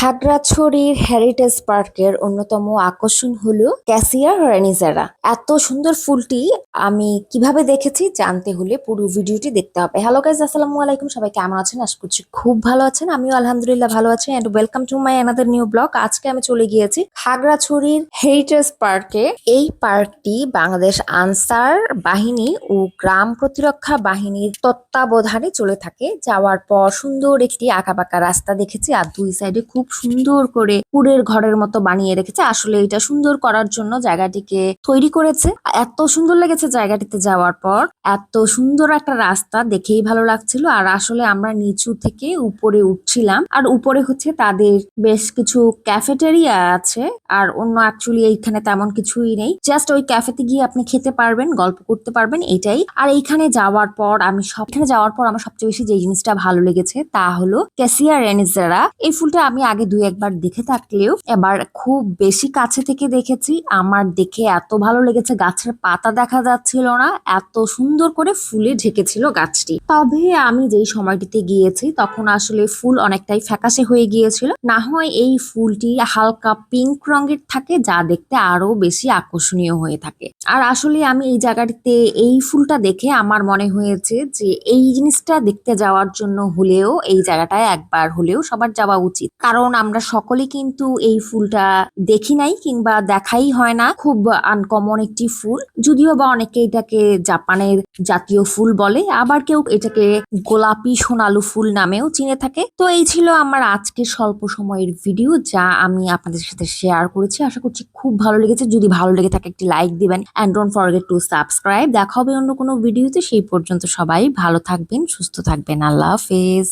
খাগড়াছড়ির হেরিটেজ পার্কের অন্যতম আকর্ষণ হলো ক্যাসিয়া রেনিজেরা এত সুন্দর ফুলটি আমি কীভাবে দেখেছি জানতে হলে পুরো ভিডিওটি দেখতে হবে। হ্যালো গাইজ আসসালামু আলাইকুম। সবাই কেমন আছেন? আশা করছি খুব ভালো আছেন। আমিও আলহামদুলিল্লাহ ভালো আছি। And welcome to my another new blog আজকে আমি চলে গিয়েছি খাগড়াছড়ির হেরিটেজ পার্কে এই পার্কটি বাংলাদেশ আনসার বাহিনী ও গ্রাম প্রতিরক্ষা বাহিনীর তত্ত্বাবধানে চলে থাকে। যাওয়ার পর সুন্দর একটি আঁকাবাঁকা রাস্তা দেখেছি। আর দুই সাইডে খুব সুন্দর করে কুড়ের ঘরের মতো বানিয়ে রেখেছে। আসলে এটা সুন্দর করার জন্য জায়গাটিকে তৈরি করেছে। এত সুন্দর লেগেছে জায়গাটিতে যাওয়ার পর। এত সুন্দর একটা রাস্তা দেখেই ভালো লাগছিল। আর আসলে আমরা নিচু থেকে উপরে উঠছিলাম। আর উপরে হচ্ছে তাদের বেশ কিছু ক্যাফেটেরিয়া আছে। আর অন্য অ্যাকচুয়ালি এইখানে তেমন কিছুই নেই। জাস্ট ওই ক্যাফেতে গিয়ে আপনি খেতে পারবেন, গল্প করতে পারবেন, এটাই। আর এইখানে যাওয়ার পর আমি সব এখানে যাওয়ার পর আমার সবচেয়ে বেশি যে জিনিসটা ভালো লেগেছে তা হলো ক্যাসিয়া রেনিজারা এই ফুলটা আমি আগে দুই একবার দেখে থাকলেও এবার খুব বেশি কাছে থেকে দেখেছি। আমার দেখে এত ভালো লেগেছে, গাছের পাতা দেখা যাচ্ছিল না। এত সুন্দর করে ফুলে ঢেকেছিল গাছটি। তবে আমি যেই সময়টিতে গিয়েছি, তখন আসলে ফুল অনেকটাই ফ্যাকাশে হয়ে গিয়েছিল। না হয় এই ফুলটি হালকা পিঙ্ক রঙের থাকে, যা দেখতে আরও বেশি আকর্ষণীয় হয়ে থাকে। আর আসলে আমি এই জায়গাটিতে এই ফুলটা দেখে আমার মনে হয়েছে যে, এই জিনিসটা দেখতে যাওয়ার জন্য হলেও, এই জায়গাটায় একবার হলেও সবার যাওয়া উচিত। কারণ আমরা সকলে কিন্তু এই ফুলটা দেখি নাই কিংবা দেখাই হয় না। খুব আনকমন একটি ফুল। যদিও বা অনেকে এটাকে জাপানের জাতীয় ফুল বলে, আবার কেউ এটাকে গোলাপি সোনালু ফুল নামেও চিনে থাকে। তো এই ছিল আমার আজকের স্বল্প সময়ের ভিডিও যা আমি আপনাদের সাথে শেয়ার করেছি। আশা করছি খুব ভালো লেগেছে। যদি ভালো লেগে থাকে, একটি লাইক দিবেন। And don't forget to subscribe দেখা হবে অন্য কোনো ভিডিওতে সেই পর্যন্ত সবাই ভালো থাকবেন, সুস্থ থাকবেন। আল্লাহ হাফেজ।